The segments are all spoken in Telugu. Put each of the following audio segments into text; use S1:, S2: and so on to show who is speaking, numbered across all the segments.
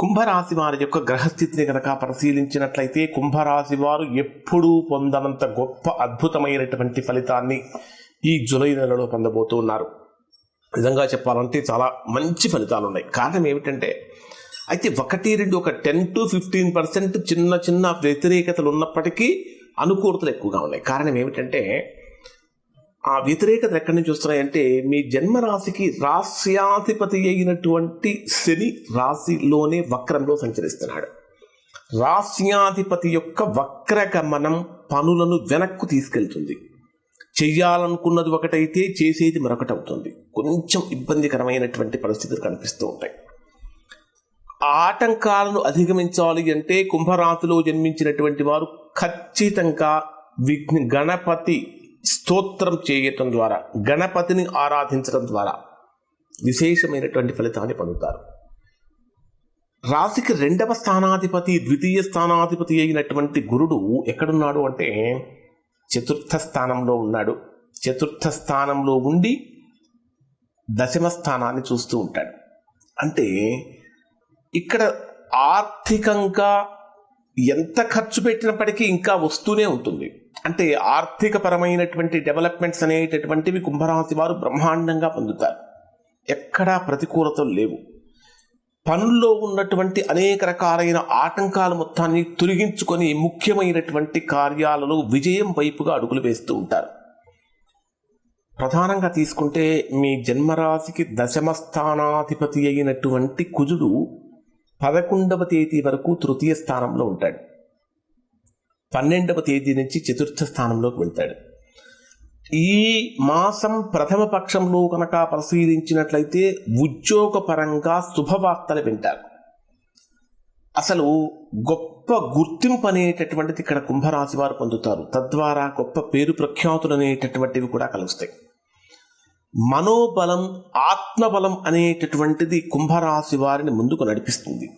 S1: కుంభరాశి వారి యొక్క గ్రహస్థితిని కనుక పరిశీలించినట్లయితే కుంభరాశి వారు ఎప్పుడూ పొందనంత గొప్ప అద్భుతమైనటువంటి ఫలితాన్ని ఈ జూలై నెలలో పొందబోతూ ఉన్నారు. నిజంగా చెప్పాలంటే చాలా మంచి ఫలితాలు ఉన్నాయి. కారణం ఏమిటంటే అయితే ఒకటి రెండు ఒక టెన్ టు ఫిఫ్టీన్ పర్సెంట్ చిన్న చిన్న వ్యతిరేకతలు ఉన్నప్పటికీ అనుకూలతలు ఎక్కువగా ఉన్నాయి. కారణం ఏమిటంటే ఆ వ్యతిరేకత ఎక్కడి నుంచి వస్తున్నాయంటే మీ జన్మరాశికి రాశ్యాధిపతి అయినటువంటి శని రాశిలోనే వక్రంలో సంచరిస్తున్నాడు. రాశ్యాధిపతి యొక్క వక్రగమనం పనులను వెనక్కు తీసుకెళ్తుంది. చెయ్యాలనుకున్నది ఒకటైతే చేసేది మరొకటి అవుతుంది. కొంచెం ఇబ్బందికరమైనటువంటి పరిస్థితులు కనిపిస్తూ ఉంటాయి. ఆ ఆటంకాలను అధిగమించాలి అంటే కుంభరాశిలో జన్మించినటువంటి వారు ఖచ్చితంగా విఘ్న గణపతి స్తోత్రం చేయటం ద్వారా గణపతిని ఆరాధించడం ద్వారా విశేషమైనటువంటి ఫలితాన్ని పొందుతారు. రాశికి రెండవ స్థానాధిపతి ద్వితీయ స్థానాధిపతి అయినటువంటి గురుడు ఎక్కడున్నాడు అంటే చతుర్థ స్థానంలో ఉన్నాడు. చతుర్థ స్థానంలో ఉండి దశమ స్థానాన్ని చూస్తూ ఉంటాడు. అంటే ఇక్కడ ఆర్థికంగా ఎంత ఖర్చు పెట్టినప్పటికీ ఇంకా వస్తూనే ఉంటుంది. అంటే ఆర్థిక పరమైనటువంటి డెవలప్మెంట్స్ అనేటటువంటివి కుంభరాశి వారు బ్రహ్మాండంగా పొందుతారు. ఎక్కడా ప్రతికూలతలు లేవు. పనుల్లో ఉన్నటువంటి అనేక రకాలైన ఆటంకాల మొత్తాన్ని తొలగించుకొని ముఖ్యమైనటువంటి కార్యాలలో విజయం వైపుగా అడుగులు వేస్తూ ఉంటారు. ప్రధానంగా తీసుకుంటే మీ జన్మరాశికి దశమ స్థానాధిపతి అయినటువంటి కుజుడు పదకొండవ తేదీ వరకు తృతీయ స్థానంలో ఉంటాడు. పన్నెండవ తేదీ నుంచి చతుర్థ స్థానంలోకి వెళ్తాడు. ఈ మాసం ప్రథమ పక్షంలో కనుక పరిశీలించినట్లయితే ఉద్యోగపరంగా శుభవార్తలు వింటారు. అసలు గొప్ప గుర్తింపు అనేటటువంటిది ఇక్కడ కుంభరాశి వారు పొందుతారు. తద్వారా గొప్ప పేరు ప్రఖ్యాతులు అనేటటువంటివి కూడా కలుస్తాయి. మనోబలం ఆత్మబలం అనేటటువంటిది కుంభరాశి వారిని ముందుకు నడిపిస్తుంది.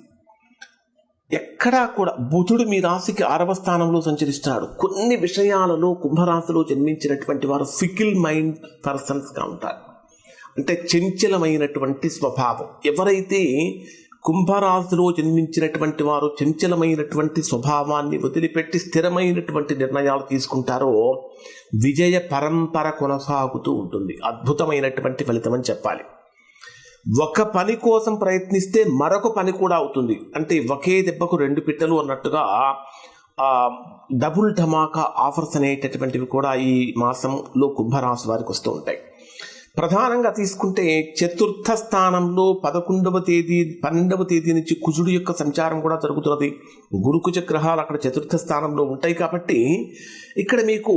S1: ఎక్కడా కూడా బుధుడు మీ రాశికి ఆరవ స్థానంలో సంచరిస్తున్నాడు. కొన్ని విషయాలలో కుంభరాశిలో జన్మించినటువంటి వారు ఫికిల్ మైండ్ పర్సన్స్గా ఉంటారు. అంటే చంచలమైనటువంటి స్వభావం. ఎవరైతే కుంభరాశిలో జన్మించినటువంటి వారు చంచలమైనటువంటి స్వభావాన్ని వదిలిపెట్టి స్థిరమైనటువంటి నిర్ణయాలు తీసుకుంటారో విజయ పరంపర కొనసాగుతూ ఉంటుంది. అద్భుతమైనటువంటి ఫలితం అని చెప్పాలి. ఒక పని కోసం ప్రయత్నిస్తే మరొక పని కూడా అవుతుంది. అంటే ఒకే దెబ్బకు రెండు పిట్టలు అన్నట్టుగా డబుల్ ధమాకా ఆఫర్స్ అనేటటువంటివి కూడా ఈ మాసంలో కుంభరాశి వారికి వస్తూ ఉంటాయి. ప్రధానంగా తీసుకుంటే చతుర్థ స్థానంలో పదకొండవ తేదీ పన్నెండవ తేదీ నుంచి కుజుడు యొక్క సంచారం కూడా జరుగుతున్నది. గురుకుజ గ్రహాలు అక్కడ చతుర్థ స్థానంలో ఉంటాయి కాబట్టి ఇక్కడ మీకు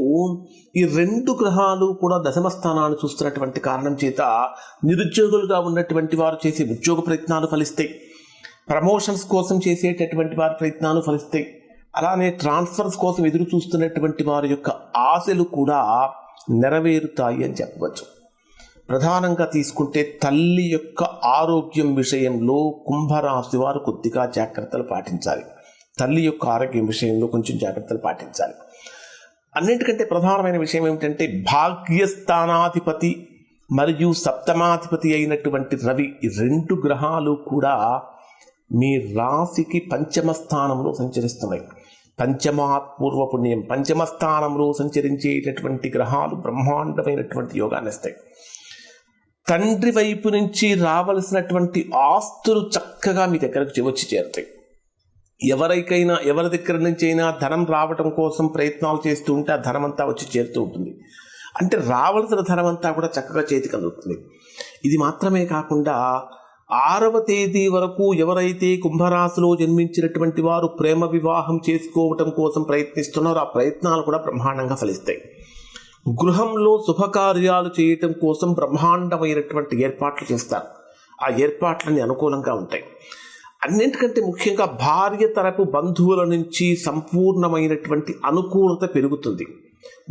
S1: ఈ రెండు గ్రహాలు కూడా దశమ స్థానాన్ని చూస్తున్నటువంటి కారణం చేత నిరుద్యోగులుగా ఉన్నటువంటి వారు చేసే ఉద్యోగ ప్రయత్నాలు ఫలిస్తాయి. ప్రమోషన్స్ కోసం చేసేటటువంటి వారి ప్రయత్నాలు ఫలిస్తాయి. అలానే ట్రాన్స్ఫర్స్ కోసం ఎదురు చూస్తున్నటువంటి వారి యొక్క ఆశలు కూడా నెరవేరుతాయి అని చెప్పవచ్చు. ప్రధానంగా తీసుకుంటే తల్లి యొక్క ఆరోగ్యం విషయంలో కుంభరాశి వారు కొద్దిగా జాగ్రత్తలు పాటించాలి. తల్లి యొక్క ఆరోగ్యం విషయంలో కొంచెం జాగ్రత్తలు పాటించాలి. అన్నిటికంటే ప్రధానమైన విషయం ఏమిటంటే భాగ్యస్థానాధిపతి మరియు సప్తమాధిపతి అయినటువంటి రవి ఈ రెండు గ్రహాలు కూడా మీ రాశికి పంచమ స్థానంలో సంచరిస్తున్నాయి. పంచమాత్పూర్వ పుణ్యం పంచమ స్థానంలో సంచరించేటటువంటి గ్రహాలు బ్రహ్మాండమైనటువంటి యోగాన్ని ఇస్తాయి. తండ్రి వైపు నుంచి రావలసినటువంటి ఆస్తులు చక్కగా మీ దగ్గరకు వచ్చి చేరుతాయి. ఎవరికైనా ఎవరి దగ్గర నుంచి అయినా ధనం రావటం కోసం ప్రయత్నాలు చేస్తూ ఉంటే ఆ ధనం అంతా వచ్చి చేరుతూ ఉంటుంది. అంటే రావలసిన ధనం అంతా కూడా చక్కగా చేతికి అందుతుంది. ఇది మాత్రమే కాకుండా ఆరవ తేదీ వరకు ఎవరైతే కుంభరాశిలో జన్మించినటువంటి వారు ప్రేమ వివాహం చేసుకోవటం కోసం ప్రయత్నిస్తున్నారో ఆ ప్రయత్నాలు కూడా బ్రహ్మాండంగా ఫలిస్తాయి. గృహంలో శుభకార్యాలు చేయటం కోసం బ్రహ్మాండమైనటువంటి ఏర్పాట్లు చేస్తారు. ఆ ఏర్పాట్లన్నీ అనుకూలంగా ఉంటాయి. అన్నింటికంటే ముఖ్యంగా భార్య తరపు బంధువుల నుంచి సంపూర్ణమైనటువంటి అనుకూలత పెరుగుతుంది.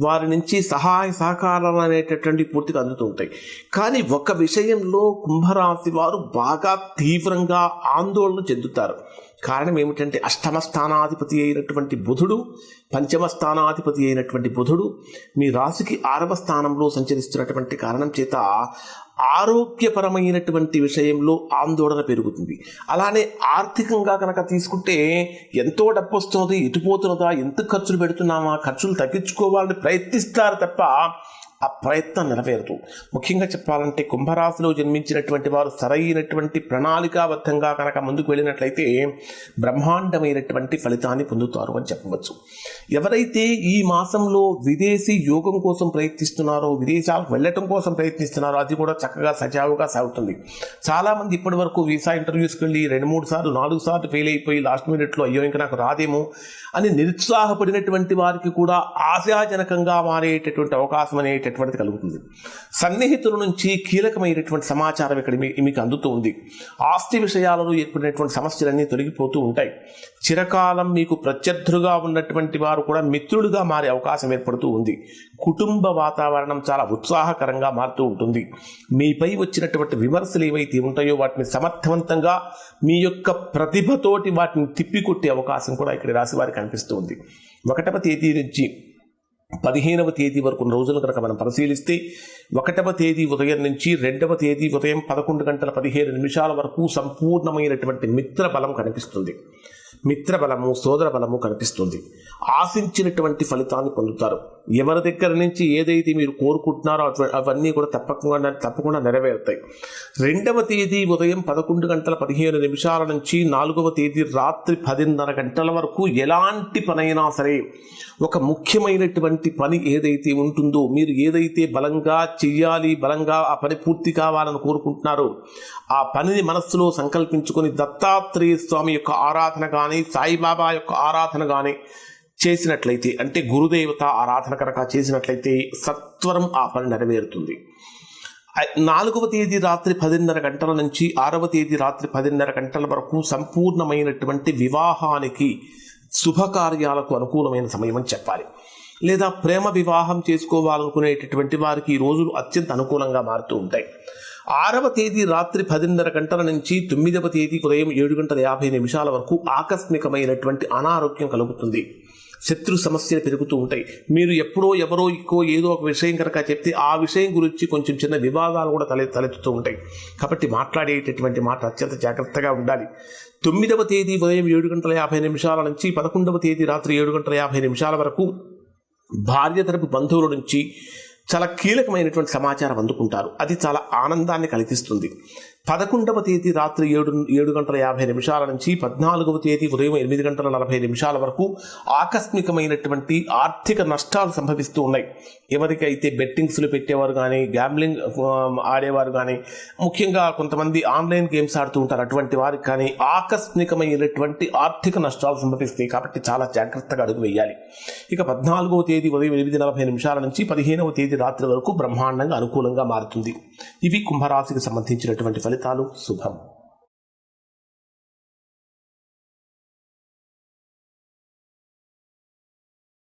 S1: వారి నుంచి సహాయ సహకారాలు అనేటటువంటి పూర్తిగా అందుతూ ఉంటాయి. కానీ ఒక విషయంలో కుంభరాశి వారు బాగా తీవ్రంగా ఆందోళన చెందుతారు. కారణం ఏమిటంటే అష్టమ స్థానాధిపతి అయినటువంటి బుధుడు పంచమ స్థానాధిపతి అయినటువంటి బుధుడు మీ రాశికి ఆరవ స్థానంలో సంచరిస్తున్నటువంటి కారణం చేత ఆరోగ్యపరమైనటువంటి విషయంలో ఆందోళన పెరుగుతుంది. అలానే ఆర్థికంగా కనుక తీసుకుంటే ఎంతో డబ్బు వస్తున్నది ఎటుపోతున్నదా ఎంత ఖర్చులు పెడుతున్నామా ఖర్చులు తగ్గించుకోవాలని ప్రయత్నిస్తారు తప్ప ఆ ప్రయత్నం నెరవేరదు. ముఖ్యంగా చెప్పాలంటే కుంభరాశిలో జన్మించినటువంటి వారు సరైనటువంటి ప్రణాళికాబద్ధంగా కనుక ముందుకు వెళ్ళినట్లయితే బ్రహ్మాండమైనటువంటి ఫలితాన్ని పొందుతారు అని చెప్పవచ్చు. ఎవరైతే ఈ మాసంలో విదేశీ యోగం కోసం ప్రయత్నిస్తున్నారో విదేశాలకు వెళ్ళటం కోసం ప్రయత్నిస్తున్నారో అది కూడా చక్కగా సజావుగా సాగుతుంది. చాలామంది ఇప్పటి వరకు వీసా ఇంటర్వ్యూస్కి వెళ్ళి రెండు మూడు సార్లు నాలుగు సార్లు ఫెయిల్ అయిపోయి లాస్ట్ మినిట్లో అయ్యో ఇంకా నాకు రాదేమో అని నిరుత్సాహపడినటువంటి వారికి కూడా ఆశాజనకంగా మారేటటువంటి అవకాశం అనేటటువంటిది కలుగుతుంది. సన్నిహితుల నుంచి కీలకమైనటువంటి సమాచారం ఇక్కడ మీ- మీకు అందుతూ ఉంది. ఆస్తి విషయాలలో ఏర్పడినటువంటి సమస్యలన్నీ తొలగిపోతూ ఉంటాయి. చిరకాలం మీకు ప్రత్యర్థులుగా ఉన్నటువంటి వారు కూడా మిత్రులుగా మారే అవకాశం ఏర్పడుతూ ఉంది. కుటుంబ వాతావరణం చాలా ఉత్సాహకరంగా మారుతూ ఉంటుంది. మీపై వచ్చినటువంటి విమర్శలు ఏవైతే ఉంటాయో వాటిని సమర్థవంతంగా మీ యొక్క ప్రతిభతోటి వాటిని తిప్పికొట్టే అవకాశం కూడా ఇక్కడ రాశి వారికి కనిపిస్తూ ఉంది. ఒకటవ తేదీ నుంచి పదిహేనవ తేదీ వరకు రోజులు కనుక మనం పరిశీలిస్తే ఒకటవ తేదీ ఉదయం నుంచి రెండవ తేదీ ఉదయం పదకొండు గంటల పదిహేను నిమిషాల వరకు సంపూర్ణమైనటువంటి మిత్ర బలం కనిపిస్తుంది. మిత్ర బలము సోదర బలము కనిపిస్తుంది. ఆశించినటువంటి ఫలితాన్ని పొందుతారు. ఎవరి దగ్గర నుంచి ఏదైతే మీరు కోరుకుంటున్నారో అటు- అవన్నీ కూడా తప్పకుండా తప్పకుండా నెరవేరుతాయి. రెండవ తేదీ ఉదయం పదకొండు గంటల పదిహేను నిమిషాల నుంచి నాలుగవ తేదీ రాత్రి పదిన్నర గంటల వరకు ఎలాంటి పనైనా సరే ఒక ముఖ్యమైనటువంటి పని ఏదైతే ఉంటుందో మీరు ఏదైతే బలంగా చెయ్యాలి బలంగా ఆ పని పూర్తి కావాలని కోరుకుంటున్నారో ఆ పనిని మనస్సులో సంకల్పించుకొని దత్తాత్రేయ స్వామి యొక్క ఆరాధన కానీ సాయిబాబా యొక్క ఆరాధన కానీ చేసినట్లయితే అంటే గురుదేవత ఆరాధన కనుక చేసినట్లయితే సత్వరం ఆ పని నెరవేరుతుంది. నాలుగవ తేదీ రాత్రి పదిన్నర గంటల నుంచి ఆరవ తేదీ రాత్రి పదిన్నర గంటల వరకు సంపూర్ణమైనటువంటి వివాహానికి శుభకార్యాలకు అనుకూలమైన సమయం అని చెప్పాలి. లేదా ప్రేమ వివాహం చేసుకోవాలనుకునేటటువంటి వారికి ఈ రోజులు అత్యంత అనుకూలంగా మారుతూ ఉంటాయి. ఆరవ తేదీ రాత్రి పదిన్నర గంటల నుంచి తొమ్మిదవ తేదీ ఉదయం ఏడు గంటల యాభై నిమిషాల వరకు ఆకస్మికమైనటువంటి అనారోగ్యం కలుగుతుంది. శత్రు సమస్యలు పెరుగుతూ ఉంటాయి. మీరు ఎప్పుడో ఎవరో ఎక్కువ ఏదో ఒక విషయం కనుక చెప్తే ఆ విషయం గురించి కొంచెం చిన్న వివాదాలు కూడా తలె తలెత్తుతూ ఉంటాయి. కాబట్టి మాట్లాడేటటువంటి మాట అత్యంత జాగ్రత్తగా ఉండాలి. తొమ్మిదవ తేదీ ఉదయం ఏడు గంటల యాభై నిమిషాల నుంచి పదకొండవ తేదీ రాత్రి ఏడు గంటల యాభై నిమిషాల వరకు భార్య తరపు బంధువుల నుంచి చాలా కీలకమైనటువంటి సమాచారం అందుకుంటారు. అది చాలా ఆనందాన్ని కలిగిస్తుంది. పదకొండవ తేదీ రాత్రి ఏడు ఏడు గంటల యాభై నిమిషాల నుంచి పద్నాలుగవ తేదీ ఉదయం ఎనిమిది గంటల నలభై నిమిషాల వరకు ఆకస్మికమైనటువంటి ఆర్థిక నష్టాలు సంభవిస్తూ ఉన్నాయి. ఎవరికైతే బెట్టింగ్స్లు పెట్టేవారు కానీ గ్యాంబ్లింగ్ ఆడేవారు కానీ ముఖ్యంగా కొంతమంది ఆన్లైన్ గేమ్స్ ఆడుతూ ఉంటారు అటువంటి వారికి కానీ ఆకస్మికమైనటువంటి ఆర్థిక నష్టాలు సంభవిస్తాయి కాబట్టి చాలా జాగ్రత్తగా అడుగు వేయాలి. ఇక పద్నాలుగవ తేదీ ఉదయం ఎనిమిది నలభై నిమిషాల నుంచి పదిహేనవ తేదీ రాత్రి వరకు బ్రహ్మాండంగా అనుకూలంగా మారుతుంది. ఇవి కుంభరాశికి సంబంధించినటువంటి ఫలితాలు. फलितालु शुभम।